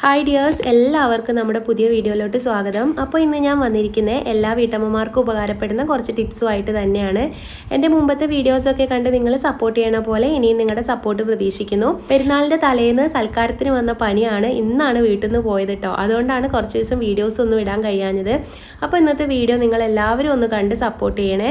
Hi dears എല്ലാവർക്കും നമ്മുടെ പുതിയ വീഡിയോയിലോട്ട് സ്വാഗതം. അപ്പോൾ ഇന്ന് ഞാൻ വന്നിരിക്കുന്നത് എല്ലാ വീട്ടമ്മമാർക്കും ഉപകാരപ്പെടുന്ന കുറച്ച് ടിപ്സുമായിട്ട് തന്നെയാണ്. എന്റെ മുമ്പത്തെ വീഡിയോസൊക്കെ കണ്ട് നിങ്ങൾ സപ്പോർട്ട് ചെയ്യണ പോലെ ഇനിയും നിങ്ങളുടെ സപ്പോർട്ട് പ്രതീക്ഷിക്കുന്നു. പെരുന്നാളിന്റെ തലേന്ന് സൽക്കാരത്തിന് വന്ന പണിയാണ് ഇന്നാണ് വീട്ടിൽ നിന്ന് പോയത് കേട്ടോ അതുകൊണ്ടാണ് കുറച്ച് ദിവസം വീഡിയോസ് ഒന്നും ഇടാൻ കഴിയാഞ്ഞത്. അപ്പോൾ ഇന്നത്തെ വീഡിയോ നിങ്ങൾ എല്ലാവരും ഒന്ന് കണ്ട് സപ്പോർട്ട് ചെയ്യണേ.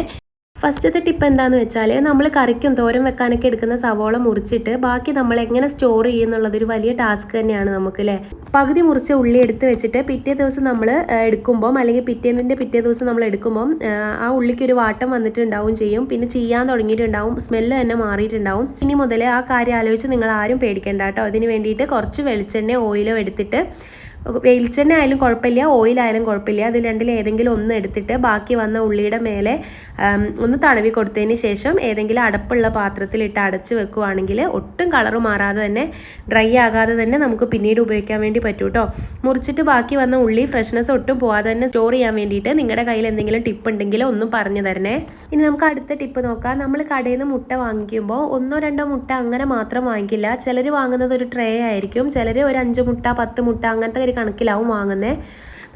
ഫസ്റ്റത്തെ ടിപ്പ് എന്താണെന്ന് വെച്ചാൽ നമ്മൾ കറിക്കും തോരൻ വെക്കാനൊക്കെ എടുക്കുന്ന സവോള മുറിച്ചിട്ട് ബാക്കി നമ്മൾ എങ്ങനെ സ്റ്റോർ ചെയ്യുന്നുള്ളത് ഒരു വലിയ ടാസ്ക് തന്നെയാണ് നമുക്ക് അല്ലേ പകുതി മുറിച്ച ഉള്ളി എടുത്ത് വെച്ചിട്ട് പിറ്റേ ദിവസം നമ്മൾ എടുക്കുമ്പം അല്ലെങ്കിൽ പിറ്റേന്നിന്റെ പിറ്റേ ദിവസം നമ്മൾ എടുക്കുമ്പം ആ ഉള്ളിക്ക് ഒരു വാട്ടം വന്നിട്ടുണ്ടാവും ചെയ്യും. പിന്നെ ചെയ്യാൻ തുടങ്ങിയിട്ടുണ്ടാവും. സ്മെല്ല് തന്നെ മാറിയിട്ടുണ്ടാവും. ഇനി മുതൽ ആ കാര്യം ആലോചിച്ച് നിങ്ങൾ ആരും പേടിക്കേണ്ട കേട്ടോ. അതിന് വേണ്ടിയിട്ട് കുറച്ച് വെളിച്ചെണ്ണ ഓയിലോ എടുത്തിട്ട് വെളിച്ചെണ്ണ ആയാലും കുഴപ്പമില്ല ഓയിലായാലും കുഴപ്പമില്ല. അതിൽ രണ്ടിൽ ഏതെങ്കിലും ഒന്ന് എടുത്തിട്ട് ബാക്കി വന്ന ഉള്ളിയുടെ മേലെ ഒന്ന് തടവി കൊടുത്തതിന് ശേഷം ഏതെങ്കിലും അടപ്പുള്ള പാത്രത്തിലിട്ട് അടച്ച് വെക്കുവാണെങ്കിൽ ഒട്ടും കളർ മാറാതെ തന്നെ ഡ്രൈ ആകാതെ തന്നെ നമുക്ക് പിന്നീട് ഉപയോഗിക്കാൻ വേണ്ടി പറ്റും കേട്ടോ മുറിച്ചിട്ട് ബാക്കി വന്ന ഉള്ളി ഫ്രഷ്നെസ് ഒട്ടും പോവാതെ തന്നെ സ്റ്റോർ ചെയ്യാൻ വേണ്ടിയിട്ട് നിങ്ങളുടെ കയ്യിൽ എന്തെങ്കിലും ടിപ്പ് ഉണ്ടെങ്കിൽ ഒന്നും പറഞ്ഞു തരണേ. ഇനി നമുക്ക് അടുത്ത ടിപ്പ് നോക്കാം. നമ്മൾ കടയിൽ നിന്ന് മുട്ട വാങ്ങിക്കുമ്പോൾ ഒന്നോ രണ്ടോ മുട്ട അങ്ങനെ മാത്രം വാങ്ങിക്കില്ല. ചിലർ വാങ്ങുന്നത് ഒരു ട്രേ ആയിരിക്കും. ചിലർ ഒരു അഞ്ച് മുട്ട പത്ത് മുട്ട അങ്ങനത്തെ ഒരു കണക്കിലാവും വാങ്ങുന്നത്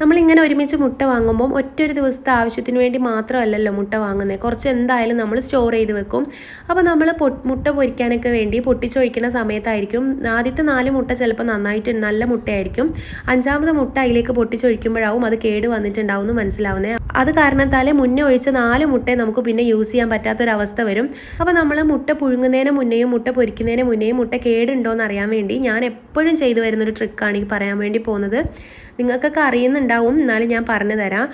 നമ്മളിങ്ങനെ ഒരുമിച്ച് മുട്ട വാങ്ങുമ്പം ഒറ്റൊരു ദിവസത്തെ ആവശ്യത്തിന് വേണ്ടി മാത്രമല്ലല്ലോ മുട്ട വാങ്ങുന്നത് കുറച്ച് എന്തായാലും നമ്മൾ സ്റ്റോർ ചെയ്ത് വെക്കും. അപ്പോൾ നമ്മൾ മുട്ട പൊരിക്കാനൊക്കെ വേണ്ടി പൊട്ടിച്ചൊഴിക്കുന്ന സമയത്തായിരിക്കും. ആദ്യത്തെ നാല് മുട്ട ചിലപ്പോൾ നന്നായിട്ട് നല്ല മുട്ടയായിരിക്കും. അഞ്ചാമത് മുട്ട അതിലേക്ക് പൊട്ടിച്ചൊഴിക്കുമ്പോഴാവും അത് കേട് വന്നിട്ടുണ്ടാവും എന്ന് മനസ്സിലാവുന്നത് അത് കാരണത്താൽ മുന്നേ ഒഴിച്ച നാല് മുട്ടയെ നമുക്ക് പിന്നെ യൂസ് ചെയ്യാൻ പറ്റാത്തൊരവസ്ഥ വരും. അപ്പോൾ നമ്മൾ മുട്ട പുഴുങ്ങുന്നതിന് മുന്നേയും മുട്ട പൊരിക്കുന്നതിന് മുന്നേയും മുട്ട കേടുണ്ടോ എന്ന് അറിയാൻ വേണ്ടി ഞാൻ എപ്പോഴും ചെയ്തു വരുന്നൊരു ട്രിക്കാണ് ഈ പറയാൻ വേണ്ടി പോകുന്നത്. നിങ്ങൾക്കൊക്കെ അറിയുന്നുണ്ടാവും. എന്നാലും ഞാൻ പറഞ്ഞു തരാം.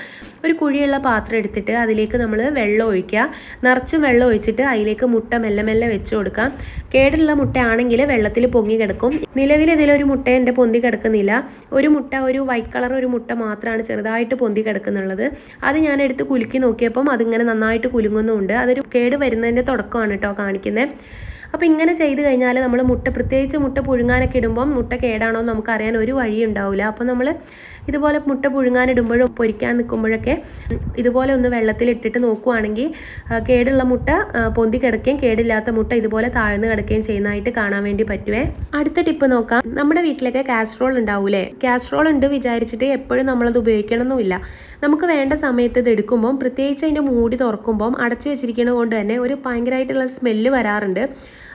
ഒരു കുഴിയുള്ള പാത്രം എടുത്തിട്ട് അതിലേക്ക് നമ്മൾ വെള്ളം ഒഴിക്കുക. നിറച്ചും വെള്ളം ഒഴിച്ചിട്ട് അതിലേക്ക് മുട്ട മെല്ലെ മെല്ലെ വെച്ച് കൊടുക്കാം കേടുള്ള മുട്ട ആണെങ്കിൽ വെള്ളത്തിൽ പൊങ്ങി കിടക്കും. നിലവിൽ ഇതിലൊരു മുട്ട എന്റെ പൊന്തി കിടക്കുന്നില്ല. ഒരു മുട്ട ഒരു വൈറ്റ് കളർ ഒരു മുട്ട മാത്രമാണ് ചെറുതായിട്ട് പൊന്തി കിടക്കുന്നുള്ളത്. അത് ഞാൻ എടുത്ത് കുലുക്കി നോക്കിയപ്പം അതിങ്ങനെ നന്നായിട്ട് കുലുങ്ങുന്നുണ്ട്. അതൊരു കേട് വരുന്നതിന്റെ തുടക്കമാണ് കേട്ടോ കാണിക്കുന്നത് അപ്പോൾ ഇങ്ങനെ ചെയ്ത് കഴിഞ്ഞാൽ നമ്മൾ മുട്ട പ്രത്യേകിച്ച് മുട്ട പുഴുങ്ങാനൊക്കെ ഇടുമ്പം മുട്ട കേടാണോ എന്ന് നമുക്കറിയാൻ ഒരു വഴി ഉണ്ടാവില്ല അപ്പോൾ നമ്മൾ ഇതുപോലെ മുട്ട പുഴുങ്ങാനിടുമ്പോഴും പൊരിക്കാൻ നിൽക്കുമ്പോഴൊക്കെ ഇതുപോലെ ഒന്ന് വെള്ളത്തിലിട്ടിട്ട് നോക്കുവാണെങ്കിൽ കേടുള്ള മുട്ട പൊന്തി കിടക്കുകയും കേടില്ലാത്ത മുട്ട ഇതുപോലെ താഴ്ന്നു കിടക്കുകയും ചെയ്യുന്നതായിട്ട് കാണാൻ വേണ്ടി പറ്റുവേ. അടുത്ത ടിപ്പ് നോക്കാം. നമ്മുടെ വീട്ടിലൊക്കെ കാസ്ട്രോൾ ഉണ്ടാവൂലേ? കാസ്ട്രോൾ ഉണ്ട് വിചാരിച്ചിട്ട് എപ്പോഴും നമ്മളത് ഉപയോഗിക്കണമെന്നില്ല നമുക്ക് വേണ്ട സമയത്ത് ഇത് എടുക്കുമ്പം പ്രത്യേകിച്ച് അതിന്റെ മൂടി തുറക്കുമ്പം അടച്ചു വെച്ചിരിക്കുന്നത് കൊണ്ട് തന്നെ ഒരു ഭയങ്കരമായിട്ടുള്ള സ്മെല്ല് വരാറുണ്ട്.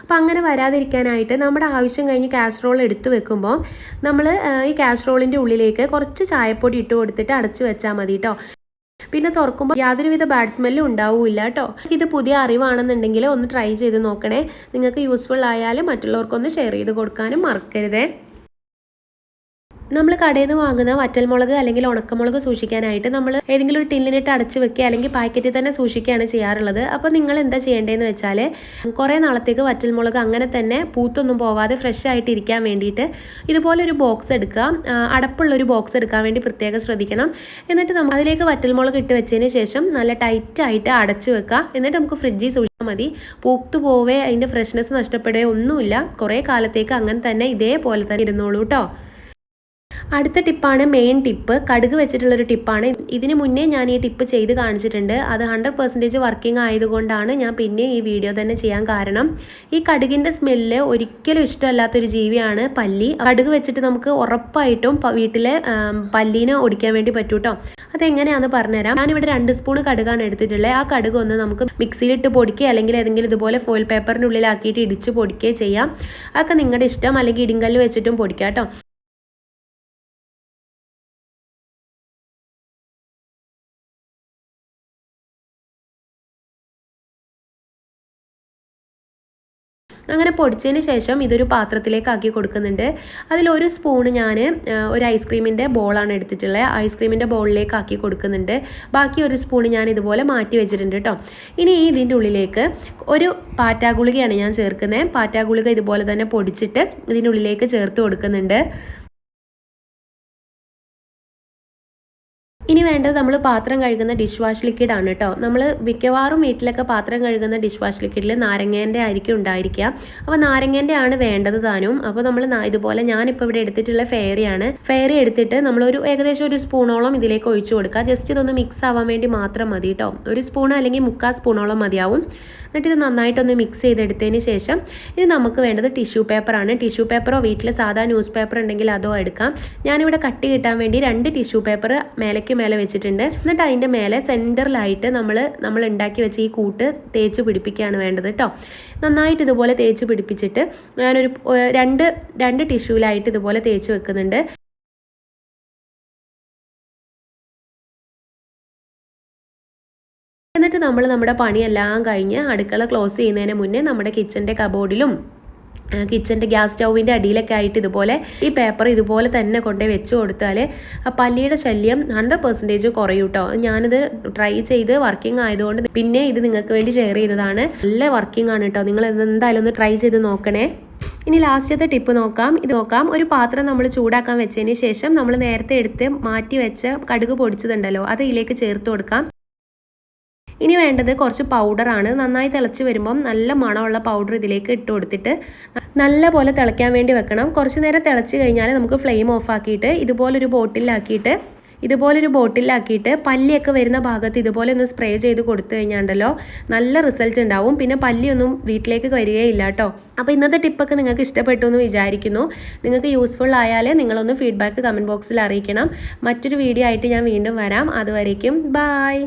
അപ്പോൾ അങ്ങനെ വരാതിരിക്കാനായിട്ട് നമ്മുടെ ആവശ്യം കഴിഞ്ഞ് കാസറോൾ എടുത്തു വെക്കുമ്പോൾ നമ്മൾ ഈ കാസറോളിന്റെ ഉള്ളിലേക്ക് കുറച്ച് ചായപ്പൊടി ഇട്ട് കൊടുത്തിട്ട് അടച്ചു വെച്ചാൽ മതി കേട്ടോ പിന്നെ തുറക്കുമ്പോൾ യാതൊരുവിധ ബാഡ് സ്മെല്ലും ഉണ്ടാവില്ല കേട്ടോ ഇത് പുതിയ അറിവാണെന്നുണ്ടെങ്കിൽ ഒന്ന് ട്രൈ ചെയ്ത് നോക്കണേ. നിങ്ങൾക്ക് യൂസ്ഫുൾ ആയാലും മറ്റുള്ളവർക്കൊന്ന് ഷെയർ ചെയ്ത് കൊടുക്കാനും മറക്കരുതേ. നമ്മൾ കടയിൽ നിന്ന് വാങ്ങുന്ന വറ്റൽമുളക് അല്ലെങ്കിൽ ഉണക്കമുളക് സൂക്ഷിക്കാനായിട്ട് നമ്മൾ ഏതെങ്കിലും ഒരു ടിന്നിനിട്ട് അടച്ചു വെക്കുക അല്ലെങ്കിൽ പാക്കറ്റിൽ തന്നെ സൂക്ഷിക്കുകയാണ് ചെയ്യാറുള്ളത്. അപ്പോൾ നിങ്ങൾ എന്താ ചെയ്യേണ്ടതെന്ന് വെച്ചാൽ കുറേ നാളത്തേക്ക് വറ്റൽമുളക് അങ്ങനെ തന്നെ പൂത്തൊന്നും പോവാതെ ഫ്രഷ് ആയിട്ട് ഇരിക്കാൻ വേണ്ടിയിട്ട് ഇതുപോലെ ഒരു ബോക്സ് എടുക്കുക. അടപ്പുള്ള ഒരു ബോക്സ് എടുക്കാൻ വേണ്ടി പ്രത്യേകം ശ്രദ്ധിക്കണം. എന്നിട്ട് നമ്മൾ അതിലേക്ക് വറ്റൽമുളക് ഇട്ട് വെച്ചതിന് ശേഷം നല്ല ടൈറ്റായിട്ട് അടച്ചു വെക്കുക. എന്നിട്ട് നമുക്ക് ഫ്രിഡ്ജിൽ സൂക്ഷിച്ചാൽ മതി. പൂത്തു പോവേ അതിന്റെ ഫ്രഷ്നെസ് നഷ്ടപ്പെടുകയോ ഒന്നുമില്ല. കുറേ കാലത്തേക്ക് അങ്ങനെ തന്നെ ഇതേപോലെ തന്നെ ഇരുന്നോളൂ കേട്ടോ അടുത്ത ടിപ്പാണ് മെയിൻ ടിപ്പ് കടുക് വെച്ചിട്ടുള്ളൊരു ടിപ്പാണ്. ഇതിന് മുന്നേ ഞാൻ ഈ ടിപ്പ് ചെയ്ത് കാണിച്ചിട്ടുണ്ട്. അത് ഹൺഡ്രഡ് പെർസെന്റേജ് വർക്കിംഗ് ആയതുകൊണ്ടാണ് ഞാൻ പിന്നെ ഈ വീഡിയോ തന്നെ ചെയ്യാൻ കാരണം. ഈ കടുകിന്റെ സ്മെല്ല് ഒരിക്കലും ഇഷ്ടമല്ലാത്തൊരു ജീവിയാണ് പല്ലി. കടുക് വെച്ചിട്ട് നമുക്ക് ഉറപ്പായിട്ടും വീട്ടിലെ പല്ലീനെ ഓടിക്കാൻ വേണ്ടി പറ്റൂട്ടോ അതെങ്ങനെയാണെന്ന് പറഞ്ഞുതരാം. ഞാനിവിടെ രണ്ട് സ്പൂൺ കടുകാണ് എടുത്തിട്ടുള്ളത് ആ കടുക് ഒന്ന് നമുക്ക് മിക്സിയിലിട്ട് പൊടിക്കുക അല്ലെങ്കിൽ ഏതെങ്കിലും ഇതുപോലെ ഫോയിൽ പേപ്പറിന്റെ ഉള്ളിലാക്കിയിട്ട് ഇടിച്ച് പൊടിക്കുകയോ ചെയ്യാം. അതൊക്കെ നിങ്ങളുടെ ഇഷ്ടം. അല്ലെങ്കിൽ ഇടിങ്കല്ല് വെച്ചിട്ടും പൊടിക്കാം കേട്ടോ അങ്ങനെ പൊടിച്ചതിന് ശേഷം ഇതൊരു പാത്രത്തിലേക്ക് ആക്കി കൊടുക്കുന്നുണ്ട് അതിലൊരു സ്പൂണ് ഞാൻ ഒരു ഐസ്ക്രീമിന്റെ ബോളാണ് എടുത്തിട്ടുള്ളത് ഐസ്ക്രീമിന്റെ ബോളിലേക്ക് ആക്കി കൊടുക്കുന്നുണ്ട്. ബാക്കി ഒരു സ്പൂൺ ഞാൻ ഇതുപോലെ മാറ്റി വെച്ചിട്ടുണ്ട് കേട്ടോ ഇനി ഇതിന്റെ ഉള്ളിലേക്ക് ഒരു പാറ്റാഗുളികയാണ് ഞാൻ ചേർക്കുന്നത് പാറ്റാഗുളിക ഇതുപോലെ തന്നെ പൊടിച്ചിട്ട് ഇതിന്റെ ഉള്ളിലേക്ക് ചേർത്ത് കൊടുക്കുന്നുണ്ട്. ഇനി വേണ്ടത് നമ്മൾ പാത്രം കഴുകുന്ന ഡിഷ് വാഷ് ലിക്വിഡ് ആണ് കേട്ടോ നമ്മൾ മിക്കവാറും വീട്ടിലൊക്കെ പാത്രം കഴുകുന്ന ഡിഷ് വാഷ് ലിക്വിഡിൽ നാരങ്ങേന്റെ ആയിരിക്കും ഉണ്ടായിരിക്കുക. അപ്പോൾ നാരങ്ങേന്റെ ആണ് വേണ്ടത് താനും. അപ്പോൾ നമ്മൾ ഇതുപോലെ ഞാനിപ്പോൾ ഇവിടെ എടുത്തിട്ടുള്ള ഫെയറിയാണ് ഫെയറി എടുത്തിട്ട് നമ്മളൊരു ഏകദേശം ഒരു സ്പൂണോളം ഇതിലേക്ക് ഒഴിച്ചു കൊടുക്കുക. ജസ്റ്റ് ഇതൊന്ന് മിക്സ് ആവാൻ വേണ്ടി മാത്രം മതി കേട്ടോ ഒരു സ്പൂൺ അല്ലെങ്കിൽ മുക്കാൽ സ്പൂണോളം മതിയാവും. എന്നിട്ട് ഇത് നന്നായിട്ടൊന്ന് മിക്സ് ചെയ്തെടുത്തതിന് ശേഷം ഇനി നമുക്ക് വേണ്ടത് ടിഷ്യൂ പേപ്പറാണ് ടിഷ്യൂ പേപ്പറോ വീട്ടിൽ സാധാ ന്യൂസ് പേപ്പർ ഉണ്ടെങ്കിൽ അതോ എടുക്കാം. ഞാനിവിടെ കട്ടി കിട്ടാൻ വേണ്ടി രണ്ട് ടിഷ്യൂ പേപ്പർ മേലേക്ക് മേലെ വെച്ചിട്ടുണ്ട്. എന്നിട്ട് അതിന്റെ മേലെ സെന്ററിലായിട്ട് നമ്മൾ നമ്മൾ ഉണ്ടാക്കി വെച്ച ഈ കൂട്ട് തേച്ച് പിടിപ്പിക്കുകയാണ് വേണ്ടത് കേട്ടോ നന്നായിട്ട് ഇതുപോലെ തേച്ച് പിടിപ്പിച്ചിട്ട് ഞാനൊരു രണ്ട് രണ്ട് ടിഷ്യൂലായിട്ട് ഇതുപോലെ തേച്ച് വെക്കുന്നുണ്ട്. എന്നിട്ട് നമ്മൾ നമ്മുടെ പണിയെല്ലാം കഴിഞ്ഞ് അടുക്കള ക്ലോസ് ചെയ്യുന്നതിന് മുന്നേ നമ്മുടെ കിച്ചന്റെ കബോർഡിലും കിച്ചന്റെ ഗ്യാസ് സ്റ്റൗവിന്റെ അടിയിലൊക്കെ ആയിട്ട് ഇതുപോലെ ഈ പേപ്പർ ഇതുപോലെ തന്നെ കൊണ്ട് വെച്ച് കൊടുത്താൽ പല്ലിയുടെ ശല്യം ഹൺഡ്രഡ് പെർസെന്റേജ് കുറയും കേട്ടോ ഞാനിത് ട്രൈ ചെയ്ത് വർക്കിംഗ് ആയതുകൊണ്ട് പിന്നെ ഇത് നിങ്ങൾക്ക് വേണ്ടി ഷെയർ ചെയ്തതാണ്. നല്ല വർക്കിംഗ് ആണ് കേട്ടോ നിങ്ങൾ എന്തായാലും ഒന്ന് ട്രൈ ചെയ്ത് നോക്കണേ. ഇനി ലാസ്റ്റത്തെ ടിപ്പ് നോക്കാം. ഇത് നോക്കാം. ഒരു പാത്രം നമ്മൾ ചൂടാക്കാൻ വെച്ചതിന് ശേഷം നമ്മൾ നേരത്തെ എടുത്ത് മാറ്റി വെച്ച കടുക് പൊടിച്ചതുണ്ടല്ലോ അത് ഇതിലേക്ക് ചേർത്ത് കൊടുക്കാം. ഇനി വേണ്ടത് കുറച്ച് പൗഡറാണ് നന്നായി തിളച്ച് വരുമ്പം നല്ല മണമുള്ള പൗഡർ ഇതിലേക്ക് ഇട്ട് കൊടുത്തിട്ട് നല്ല പോലെ തിളയ്ക്കാൻ വേണ്ടി വെക്കണം. കുറച്ച് നേരം തിളച്ച് കഴിഞ്ഞാൽ നമുക്ക് ഫ്ലെയിം ഓഫാക്കിയിട്ട് ഇതുപോലൊരു ബോട്ടിലാക്കിയിട്ട് ഇതുപോലൊരു ബോട്ടിലാക്കിയിട്ട് പല്ലിയൊക്കെ വരുന്ന ഭാഗത്ത് ഇതുപോലെ ഒന്ന് സ്പ്രേ ചെയ്ത് കൊടുത്തു കഴിഞ്ഞാണ്ടല്ലോ നല്ല റിസൾട്ട് ഉണ്ടാവും. പിന്നെ പല്ലിയൊന്നും വീട്ടിലേക്ക് വരികയില്ല കേട്ടോ അപ്പോൾ ഇന്നത്തെ ടിപ്പൊക്കെ നിങ്ങൾക്ക് ഇഷ്ടപ്പെട്ടു എന്ന് വിചാരിക്കുന്നു. നിങ്ങൾക്ക് യൂസ്ഫുൾ ആയാൽ നിങ്ങളൊന്ന് ഫീഡ്ബാക്ക് കമന്റ് ബോക്സിൽ അറിയിക്കണം. മറ്റൊരു വീഡിയോ ആയിട്ട് ഞാൻ വീണ്ടും വരാം. അതുവരേക്കും ബായ്